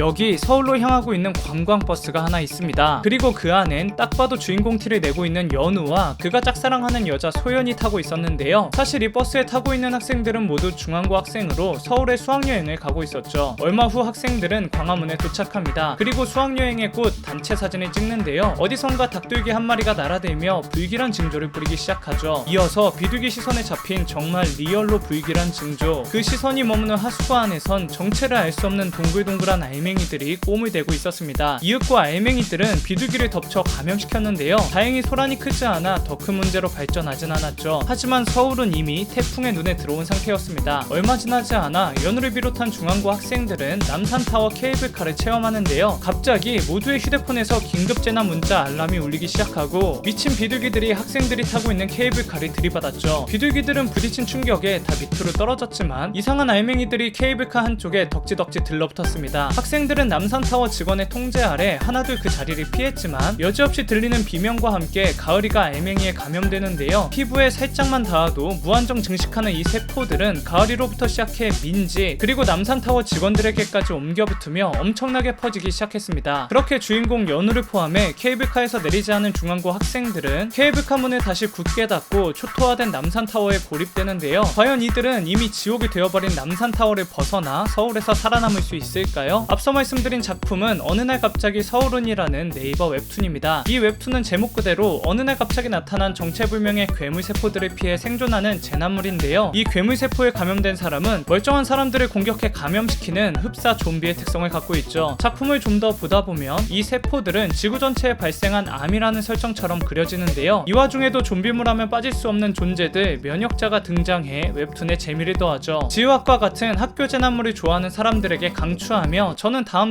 여기 서울로 향하고 있는 관광버스가 하나 있습니다. 그리고 그 안엔 딱 봐도 주인공 티를 내고 있는 연우와 그가 짝사랑하는 여자 소연이 타고 있었는데요. 사실 이 버스에 타고 있는 학생들은 모두 중앙고 학생으로 서울에 수학여행을 가고 있었죠. 얼마 후 학생들은 광화문에 도착합니다. 그리고 수학여행의 꽃 단체 사진을 찍는데요. 어디선가 닭들기 한 마리가 날아들며 불길한 징조를 부리기 시작하죠. 이어서 비둘기 시선에 잡힌 정말 리얼로 불길한 징조. 그 시선이 머무는 하수구 안에선 정체를 알 수 없는 동글동글한 알 맹이들이 꼼을 대고 있었습니다. 이윽고 알맹이들은 비둘기를 덮쳐 감염시켰는데요. 다행히 소란이 크지 않아 더 큰 문제로 발전하진 않았죠. 하지만 서울은 이미 태풍의 눈에 들어온 상태였습니다. 얼마 지나지 않아 연우를 비롯한 중앙고 학생들은 남산타워 케이블카를 체험하는데요. 갑자기 모두의 휴대폰에서 긴급 재난 문자 알람이 울리기 시작하고 미친 비둘기들이 학생들이 타고 있는 케이블카를 들이받았죠. 비둘기들은 부딪힌 충격에 다 밑으로 떨어졌지만 이상한 알맹이들이 케이블카 한쪽에 덕지덕지 들러붙었습니다. 학생 들은 남산타워 직원의 통제 아래 하나둘 그 자리를 피했지만 여지없이 들리는 비명과 함께 가을이가 알맹이에 감염되는데요. 피부에 살짝만 닿아도 무한정 증식하는 이 세포들은 가을이로부터 시작해 민지 그리고 남산타워 직원들에게까지 옮겨붙으며 엄청나게 퍼지기 시작했습니다. 그렇게 주인공 연우를 포함해 케이블카에서 내리지 않은 중앙고 학생들은 케이블카 문을 다시 굳게 닫고 초토화된 남산타워에 고립되는데요. 과연 이들은 이미 지옥이 되어버린 남산타워를 벗어나 서울에서 살아남을 수 있을까요? 앞서 말씀드린 작품은 어느 날 갑자기 서울은이라는 네이버 웹툰입니다. 이 웹툰은 제목 그대로 어느 날 갑자기 나타난 정체불명의 괴물 세포들을 피해 생존하는 재난물인데요. 이 괴물 세포에 감염된 사람은 멀쩡한 사람들을 공격해 감염시키는 흡사 좀비의 특성을 갖고 있죠. 작품을 좀 더 보다 보면 이 세포들은 지구 전체에 발생한 암이라는 설정처럼 그려지는데요. 이 와중에도 좀비물 하면 빠질 수 없는 존재들 면역자가 등장해 웹툰의 재미를 더하죠. 지우학과 같은 학교 재난물을 좋아하는 사람들에게 강추하며 저는 다음